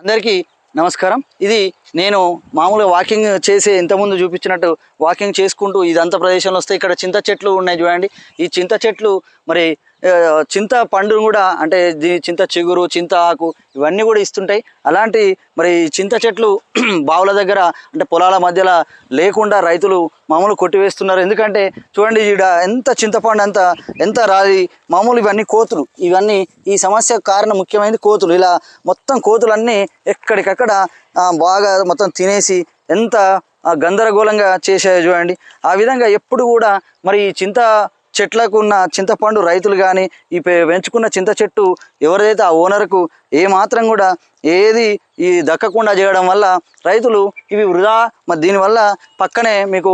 అందరికీ నమస్కారం. ఇది నేను మామూలుగా వాకింగ్ చేసే ఇంతకుముందు చూపించినట్టు వాకింగ్ చేసుకుంటూ ఇదంతా ప్రదేశంలో వస్తే ఇక్కడ చింత చెట్లు ఉన్నాయి చూడండి. ఈ చింత చెట్లు మరి చింత పండును కూడా అంటే చింత చిగురు చింత ఆకు ఇవన్నీ కూడా ఇస్తుంటాయి. అలాంటి మరి ఈ చింత చెట్లు బావుల దగ్గర అంటే పొలాల మధ్యలో లేకుండా రైతులు మామూలు కొట్టివేస్తున్నారు. ఎందుకంటే చూడండి ఈడ ఎంత చింతపండు అంత ఎంత రాలి మామూలు ఇవన్నీ కోతులు. ఇవన్నీ ఈ సమస్య కారణం ముఖ్యమైనది కోతులు. ఇలా మొత్తం కోతులన్నీ ఎక్కడికక్కడ బాగా మొత్తం తినేసి ఎంత గందరగోళంగా చేసాయో చూడండి. ఆ విధంగా ఎప్పుడు కూడా మరి ఈ చింత చెట్లకు ఉన్న చింతపండు రైతులు కానీ ఈ పెంచుకున్న చింత చెట్టు ఎవరైతే ఆ ఓనర్కు ఏ మాత్రం కూడా ఏది ఈ దక్కకుండా చేయడం వల్ల రైతులు ఇవి వృధా. మరి దీనివల్ల పక్కనే మీకు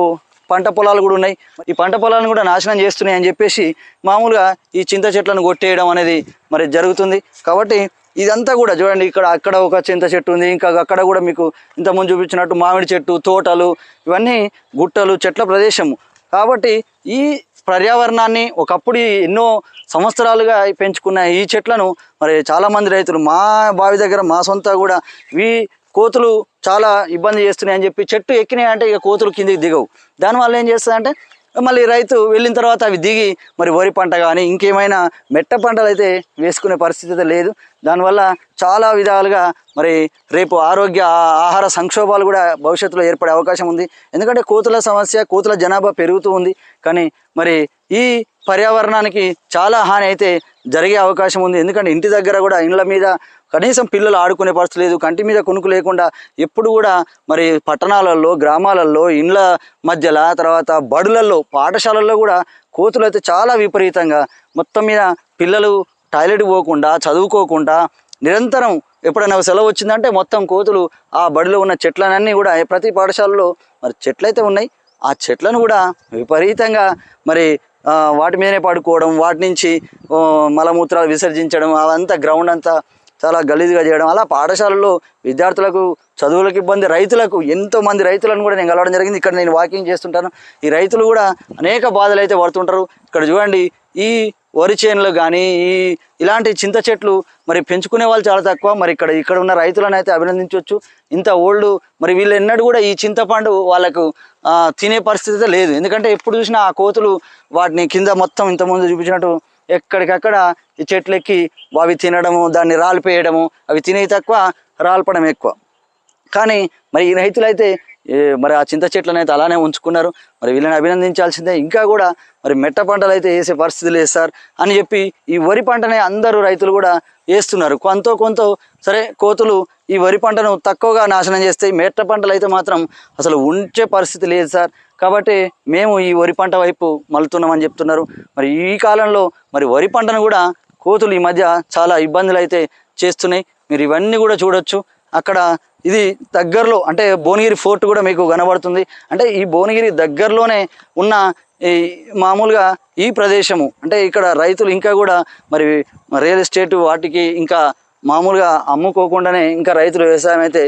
పంట పొలాలు కూడా ఉన్నాయి. ఈ పంట పొలాలను కూడా నాశనం చేస్తున్నాయి అని చెప్పేసి మామూలుగా ఈ చింత చెట్లను కొట్టేయడం అనేది మరి జరుగుతుంది. కాబట్టి ఇదంతా కూడా చూడండి ఇక్కడ అక్కడ ఒక చింత చెట్టు ఉంది ఇంకా అక్కడ కూడా మీకు ఇంతకుముందు చూపించినట్టు మామిడి చెట్టు తోటలు ఇవన్నీ గుట్టలు చెట్ల ప్రదేశము. కాబట్టి ఈ పర్యావరణాన్ని ఒకప్పుడు ఎన్నో సంవత్సరాలుగా పెంచుకున్న ఈ చెట్లను మరి చాలామంది రైతులు మా బావి దగ్గర మా సొంత కూడా ఈ కోతులు చాలా ఇబ్బంది చేస్తున్నాయి అని చెప్పి చెట్టు ఎక్కినాయి అంటే ఇక కోతులు కిందికి దిగవు. దానివల్ల ఏం చేస్తుందంటే మళ్ళీ రైతు వెళ్ళిన తర్వాత అవి దిగి మరి వరి పంట కానీ ఇంకేమైనా మెట్ట పంటలు అయితే వేసుకునే పరిస్థితి అయితే లేదు. దానివల్ల చాలా విధాలుగా మరి రేపు ఆరోగ్య ఆ- ఆహార సంక్షోభాలు కూడా భవిష్యత్తులో ఏర్పడే అవకాశం ఉంది. ఎందుకంటే కోతుల సమస్య కోతుల జనాభా పెరుగుతూ ఉంది. కానీ మరి ఈ పర్యావరణానికి చాలా హాని అయితే జరిగే అవకాశం ఉంది. ఎందుకంటే ఇంటి దగ్గర కూడా ఇండ్ల మీద కనీసం పిల్లలు ఆడుకునే పరిస్థితి లేదు కంటి మీద కొనుక్కు లేకుండా ఎప్పుడు కూడా మరి పట్టణాలలో గ్రామాలలో ఇండ్ల మధ్యలో తర్వాత బడులలో పాఠశాలల్లో కూడా కోతులు అయితే చాలా విపరీతంగా మొత్తం మీద పిల్లలు టాయిలెట్ పోకుండా చదువుకోకుండా నిరంతరం ఎప్పుడైనా సెలవు వచ్చిందంటే మొత్తం కోతులు ఆ బడిలో ఉన్న చెట్లనన్నీ కూడా ప్రతి పాఠశాలలో మరి చెట్లయితే ఉన్నాయి. ఆ చెట్లను కూడా విపరీతంగా మరి వాటి మీదనే పడుకోవడం వాటి నుంచి మలమూత్రాలు విసర్జించడం అదంతా గ్రౌండ్ అంతా చాలా గలీజ్గా చేయడం. అలా పాఠశాలలో విద్యార్థులకు చదువులకు ఇబ్బంది రైతులకు ఎంతో మంది రైతులను కూడా నేను కలవడం జరిగింది. ఇక్కడ నేను వాకింగ్ చేస్తుంటాను. ఈ రైతులు కూడా అనేక బాధలు అయితే పడుతుంటారు. ఇక్కడ చూడండి ఈ వరి చేనులు కానీ ఈ ఇలాంటి చింత చెట్లు మరి పెంచుకునే వాళ్ళు చాలా తక్కువ. మరి ఇక్కడ ఇక్కడ ఉన్న రైతులను అయితే అభినందించవచ్చు. ఇంత ఓల్డ్ మరి వీళ్ళు ఎన్నడూ కూడా ఈ చింతపండు వాళ్ళకు తినే పరిస్థితి లేదు. ఎందుకంటే ఎప్పుడు చూసినా ఆ కోతులు వాటిని కింద మొత్తం ఇంతకుముందు చూపించినట్టు ఎక్కడికక్కడ ఈ చెట్లెక్కి అవి తినడము దాన్ని రాలిపేయడము అవి తినేవి తక్కువ రాల్పడం ఎక్కువ. కానీ మరి ఈ రైతులైతే మరి ఆ చింత చెట్లను అయితే అలానే ఉంచుకున్నారు. మరి వీళ్ళని అభినందించాల్సిందే. ఇంకా కూడా మరి మెట్ట పంటలు అయితే వేసే పరిస్థితి లేదు సార్ అని చెప్పి ఈ వరి పంటనే అందరూ రైతులు కూడా వేస్తున్నారు. కొంత కొంత సరే కోతులు ఈ వరి పంటను తక్కువగా నాశనం చేస్తాయి మెట్ట పంటలు అయితే మాత్రం అసలు ఉంచే పరిస్థితి లేదు సార్. కాబట్టి మేము ఈ వరి పంట వైపు మలుతున్నామని చెప్తున్నారు. మరి ఈ కాలంలో మరి వరి పంటను కూడా కోతులు ఈ మధ్య చాలా ఇబ్బందులు అయితే చేస్తున్నాయి. మీరు ఇవన్నీ కూడా చూడొచ్చు. అక్కడ ఇది దగ్గరలో అంటే భువనగిరి ఫోర్ట్ కూడా మీకు కనబడుతుంది. అంటే ఈ భువనగిరి దగ్గరలోనే ఉన్న ఈ మామూలుగా ఈ ప్రదేశము అంటే ఇక్కడ రైతులు ఇంకా కూడా మరి రియల్ ఎస్టేట్ వాటికి ఇంకా మామూలుగా అమ్ముకోకుండానే ఇంకా రైతులు వ్యవసాయం అయితే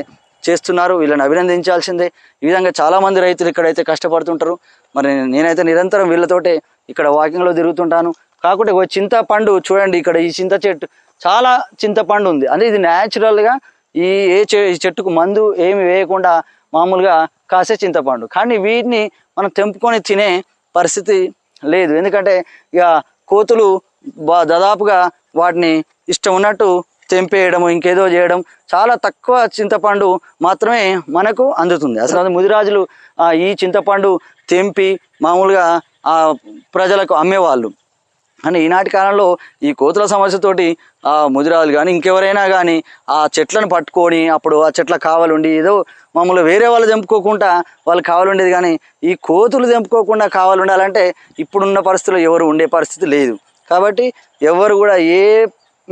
చేస్తున్నారు వీళ్ళని అభినందించాల్సిందే. ఈ విధంగా చాలామంది రైతులు ఇక్కడైతే కష్టపడుతుంటారు. మరి నేనైతే నిరంతరం వీళ్ళతోటే ఇక్కడ వాకింగ్లో తిరుగుతుంటాను. కాకుంటే ఒక చింతపండు చూడండి ఇక్కడ ఈ చింత చెట్టు చాలా చింతపండు ఉంది. అంటే ఇది న్యాచురల్గా ఈ ఏ చె ఈ చెట్టుకు మందు ఏమి వేయకుండా మామూలుగా కాసే చింతపండు. కానీ వీటిని మనం తెంపుకొని తినే పరిస్థితి లేదు. ఎందుకంటే ఇక కోతులు బా దాదాపుగా వాటిని ఇష్టం ఉన్నట్టు తెంపేయడం ఇంకేదో చేయడం చాలా తక్కువ చింతపండు మాత్రమే మనకు అందుతుంది. అసలు ముదిరాజులు ఈ చింతపండు తెంపి మామూలుగా ఆ ప్రజలకు అమ్మేవాళ్ళు. కానీ ఈనాటి కాలంలో ఈ కోతుల సమస్యతోటి ఆ ముదిరాలు కానీ ఇంకెవరైనా కానీ ఆ చెట్లను పట్టుకొని అప్పుడు ఆ చెట్ల కావాలండి ఏదో మామూలు వేరే వాళ్ళు తెంపుకోకుండా వాళ్ళు కావాలుండేది కానీ ఈ కోతులు తెంపుకోకుండా కావాలుండాలంటే ఇప్పుడున్న పరిస్థితుల్లో ఎవరు ఉండే పరిస్థితి లేదు. కాబట్టి ఎవరు కూడా ఏ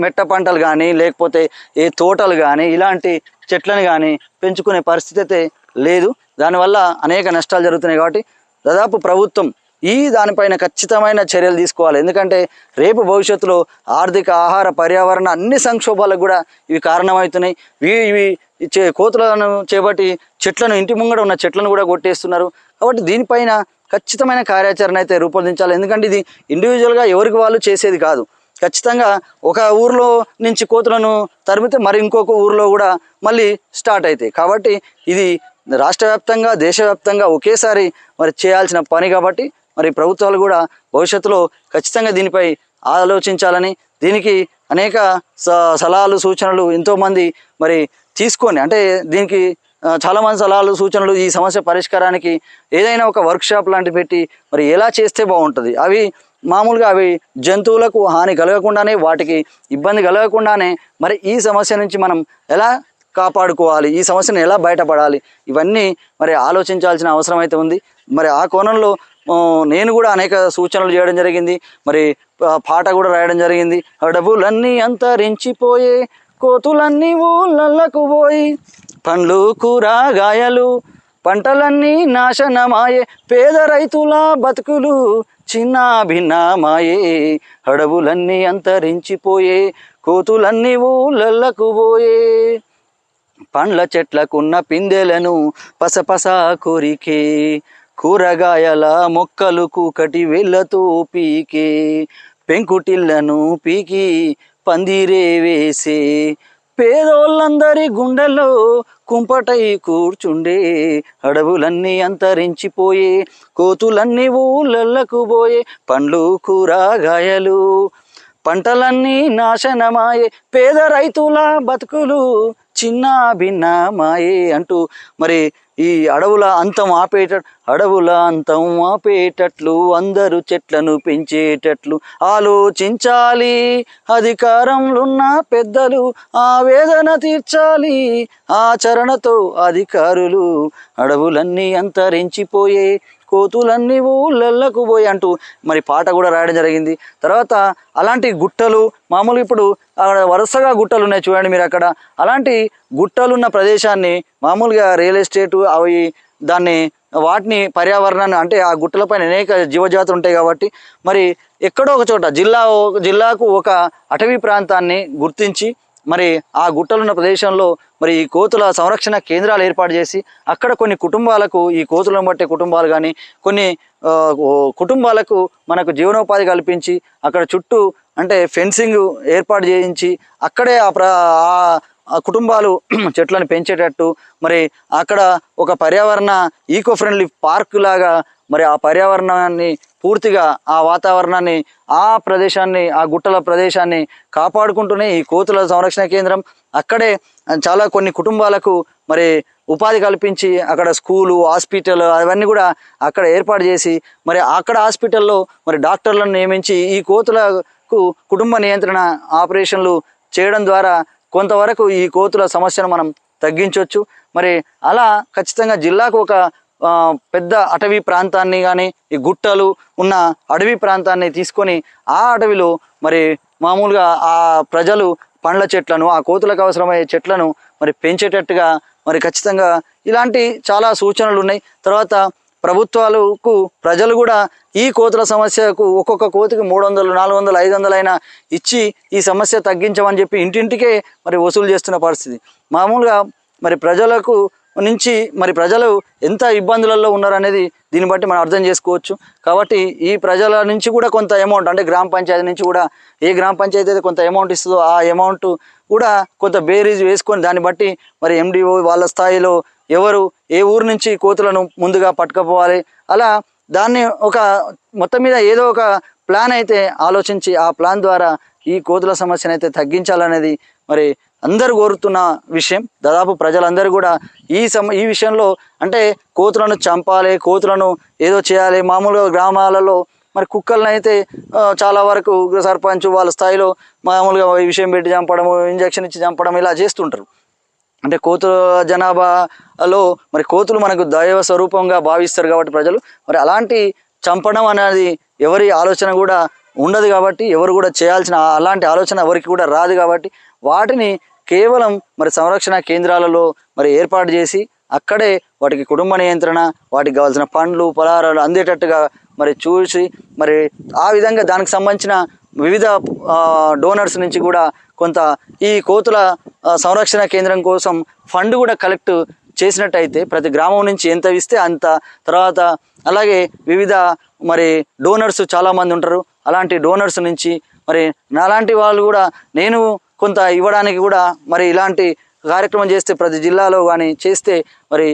మెట్ట పంటలు కానీ లేకపోతే ఏ తోటలు కానీ ఇలాంటి చెట్లను కానీ పెంచుకునే పరిస్థితి అయితే లేదు. దానివల్ల అనేక నష్టాలు జరుగుతున్నాయి కాబట్టి దాదాపు ప్రభుత్వం ఈ దానిపైన ఖచ్చితమైన చర్యలు తీసుకోవాలి. ఎందుకంటే రేపు భవిష్యత్తులో ఆర్థిక ఆహార పర్యావరణ అన్ని సంక్షోభాలకు కూడా ఇవి కారణమవుతున్నాయి. ఇవి ఇవి ఈ చే కోతులను చేపట్టి చెట్లను ఇంటి ముంగడ ఉన్న చెట్లను కూడా కొట్టేస్తున్నారు. కాబట్టి దీనిపైన ఖచ్చితమైన కార్యాచరణ అయితే రూపొందించాలి. ఎందుకంటే ఇది ఇండివిజువల్గా ఎవరికి వాళ్ళు చేసేది కాదు. ఖచ్చితంగా ఒక ఊర్లో నుంచి కోతులను తరిమితే మరి ఇంకొక ఊర్లో కూడా మళ్ళీ స్టార్ట్ అవుతాయి కాబట్టి ఇది రాష్ట్ర వ్యాప్తంగా దేశవ్యాప్తంగా ఒకేసారి మరి చేయాల్సిన పని కాబట్టి మరి ప్రభుత్వాలు కూడా భవిష్యత్తులో ఖచ్చితంగా దీనిపై ఆలోచించాలని దీనికి అనేక స- సలహాలు సూచనలు ఎంతోమంది మరి తీసుకొని అంటే దీనికి చాలామంది సలహాలు సూచనలు ఈ సమస్య పరిష్కారానికి ఏదైనా ఒక వర్క్షాప్ లాంటి పెట్టి మరి ఎలా చేస్తే బాగుంటుంది? అవి మామూలుగా అవి జంతువులకు హాని కలగకుండానే వాటికి ఇబ్బంది కలగకుండానే మరి ఈ సమస్య నుంచి మనం ఎలా కాపాడుకోవాలి? ఈ సమస్యను ఎలా బయటపడాలి? ఇవన్నీ మరి ఆలోచించాల్సిన అవసరం అయితే ఉంది. మరి ఆ కోణంలో నేను కూడా అనేక సూచనలు చేయడం జరిగింది. మరి పాట కూడా రాయడం జరిగింది. డబ్బులన్నీ అంతరించిపోయే కోతులన్నీ ఊళ్ళకు పోయి పండ్లు కూరగాయలు పంటలన్నీ నాశనమాయే పేద రైతుల బతుకులు చిన్న భిన్నమాయే అడవులన్నీ అంతరించిపోయే కోతులన్నీ ఊళ్ళకు పోయే. పండ్ల చెట్లకున్న పిందెలను పసపస కొరికే కూరగాయల మొక్కలు కూకటి వెళ్ళతో పీకే పెంకుటిళ్ళను పీకి పందిరే వేసే పేదోళ్ళందరి గుండెల్లో కుంపటై కూర్చుండే అడవులన్నీ అంతరించిపోయే కోతులన్నీ ఊళ్ళకు పోయే పండ్లు కూరగాయలు. పంటలన్నీ నాశనమాయే పేద రైతుల బతుకులు చిన్న భిన్నమాయే అంటూ మరి ఈ అడవుల అంతం ఆపేట అడవుల అంతం ఆపేటట్లు అందరూ చెట్లను పెంచేటట్లు ఆలోచించాలి. అధికారంలున్న పెద్దలు ఆవేదన తీర్చాలి. ఆచరణతో అధికారులు అడవులన్నీ అంతరించిపోయే కోతులన్నీ ఊళ్ళకు పోయి అంటూ మరి పాట కూడా రాయడం జరిగింది. తర్వాత అలాంటి గుట్టలు మామూలు ఇప్పుడు అక్కడ వరుసగా గుట్టలు ఉన్నాయి చూడండి మీరు అక్కడ. అలాంటి గుట్టలున్న ప్రదేశాన్ని మామూలుగా రియల్ ఎస్టేటు అవి దాన్ని వాటిని పర్యావరణాన్ని అంటే ఆ గుట్టలపైన అనేక జీవజాతులు ఉంటాయి కాబట్టి మరి ఎక్కడో ఒక చోట జిల్లా జిల్లాకు ఒక అటవీ ప్రాంతాన్ని గుర్తించి మరి ఆ గుట్టలున్న ప్రదేశంలో మరి ఈ కోతుల సంరక్షణ కేంద్రాలు ఏర్పాటు చేసి అక్కడ కొన్ని కుటుంబాలకు ఈ కోతులను బట్టే కుటుంబాలు కానీ కొన్ని కుటుంబాలకు మనకు జీవనోపాధి కల్పించి అక్కడ చుట్టూ అంటే ఫెన్సింగ్ ఏర్పాటు చేయించి అక్కడే ఆ ఆ కుటుంబాలు చెట్లను పెంచేటట్టు మరి అక్కడ ఒక పర్యావరణ ఈకో ఫ్రెండ్లీ పార్క్ లాగా మరి ఆ పర్యావరణాన్ని పూర్తిగా ఆ వాతావరణాన్ని ఆ ప్రదేశాన్ని ఆ గుట్టల ప్రదేశాన్ని కాపాడుకుంటూనే ఈ కోతుల సంరక్షణ కేంద్రం అక్కడే చాలా కొన్ని కుటుంబాలకు మరి ఉపాధి కల్పించి అక్కడ స్కూలు హాస్పిటల్ అవన్నీ కూడా అక్కడ ఏర్పాటు చేసి మరి అక్కడ హాస్పిటల్లో మరి డాక్టర్లను నియమించి ఈ కోతులకు కుటుంబ నియంత్రణ ఆపరేషన్లు చేయడం ద్వారా కొంతవరకు ఈ కోతుల సమస్యను మనం తగ్గించవచ్చు మరి అలా ఖచ్చితంగా జిల్లాకు ఒక పెద్ద అటవీ ప్రాంతాన్ని కానీ ఈ గుట్టలు ఉన్న అడవి ప్రాంతాన్ని తీసుకొని ఆ అడవిలో మరి మామూలుగా ఆ ప్రజలు పండ్ల చెట్లను ఆ కోతులకు అవసరమయ్యే చెట్లను మరి పెంచేటట్టుగా మరి ఖచ్చితంగా ఇలాంటి చాలా సూచనలు ఉన్నాయి తర్వాత ప్రభుత్వాలకు ప్రజలు కూడా ఈ కోతుల సమస్యకు ఒక్కొక్క కోతికి మూడు వందలు నాలుగు వందలు ఐదు వందలు అయినా ఇచ్చి ఈ సమస్య తగ్గించమని చెప్పి ఇంటింటికే మరి వసూలు చేస్తున్న పరిస్థితి. మామూలుగా మరి ప్రజలకు నుంచి మరి ప్రజలు ఎంత ఇబ్బందులలో ఉన్నారనేది దీన్ని బట్టి మనం అర్థం చేసుకోవచ్చు. కాబట్టి ఈ ప్రజల నుంచి కూడా కొంత అమౌంట్ అంటే గ్రామ పంచాయతీ నుంచి కూడా ఏ గ్రామ పంచాయతీ అయితే కొంత అమౌంట్ ఇస్తుందో ఆ అమౌంట్ కూడా కొంత బేరీజ్ వేసుకొని దాన్ని బట్టి మరి ఎండిఓ వాళ్ళ స్థాయిలో ఎవరు ఏ ఊరు నుంచి కోతులను ముందుగా పట్టుకపోవాలి. అలా దాన్ని ఒక మొత్తం మీద ఏదో ఒక ప్లాన్ అయితే ఆలోచించి ఆ ప్లాన్ ద్వారా ఈ కోతుల సమస్యను అయితే తగ్గించాలనేది మరి అందరూ కోరుతున్న విషయం. దాదాపు ప్రజలందరూ కూడా ఈ సమ ఈ విషయంలో అంటే కోతులను చంపాలి కోతులను ఏదో చేయాలి. మామూలుగా గ్రామాలలో మరి కుక్కలను అయితే చాలా వరకు సర్పంచ్ వాళ్ళ స్థాయిలో మామూలుగా ఈ విషయం పెట్టి చంపడం ఇంజక్షన్ ఇచ్చి చంపడం ఇలా చేస్తుంటారు. అంటే కోతుల జనాభాలో మరి కోతులు మనకు దైవ స్వరూపంగా భావిస్తారు కాబట్టి ప్రజలు మరి అలాంటి చంపడం అనేది ఎవరి ఆలోచన కూడా ఉండదు కాబట్టి ఎవరు కూడా చేయాల్సిన అలాంటి ఆలోచన ఎవరికి కూడా రాదు కాబట్టి వాటిని కేవలం మరి సంరక్షణ కేంద్రాలలో మరి ఏర్పాటు చేసి అక్కడే వాటికి కుటుంబ నియంత్రణ వాటికి కావాల్సిన పండ్లు పలహారాలు అందేటట్టుగా మరి చూసి మరి ఆ విధంగా దానికి సంబంధించిన వివిధ డోనర్స్ నుంచి కూడా కొంత ఈ కోతుల సంరక్షణ కేంద్రం కోసం ఫండ్ కూడా కలెక్ట్ చేసినట్టయితే ప్రతి గ్రామం నుంచి ఎంత ఇస్తే అంత తర్వాత అలాగే వివిధ మరి డోనర్స్ చాలామంది ఉంటారు. అలాంటి డోనర్స్ నుంచి మరి నాలాంటి వాళ్ళు కూడా నేను కొంత ఇవ్వడానికి కూడా మరి ఇలాంటి కార్యక్రమం చేస్తే ప్రతి జిల్లాలో కానీ చేస్తే మరి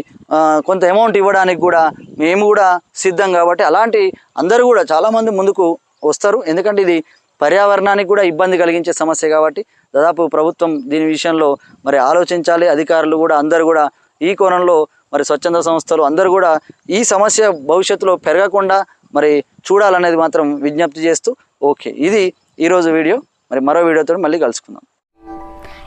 కొంత అమౌంట్ ఇవ్వడానికి కూడా మేము కూడా సిద్ధం కాబట్టి అలాంటి అందరూ కూడా చాలామంది ముందుకు వస్తారు. ఎందుకంటే ఇది పర్యావరణానికి కూడా ఇబ్బంది కలిగించే సమస్య కాబట్టి దాదాపు ప్రభుత్వం దీని విషయంలో మరి ఆలోచించాలి. అధికారులు కూడా అందరూ కూడా ఈ కోణంలో మరి స్వచ్ఛంద సంస్థలు అందరూ కూడా ఈ సమస్య భవిష్యత్తులో పెరగకుండా మరి చూడాలనేది మాత్రం విజ్ఞప్తి చేస్తూ ఓకే. ఇది ఈరోజు వీడియో. మరి మరో వీడియోతో మళ్ళీ కలుసుకుందాం.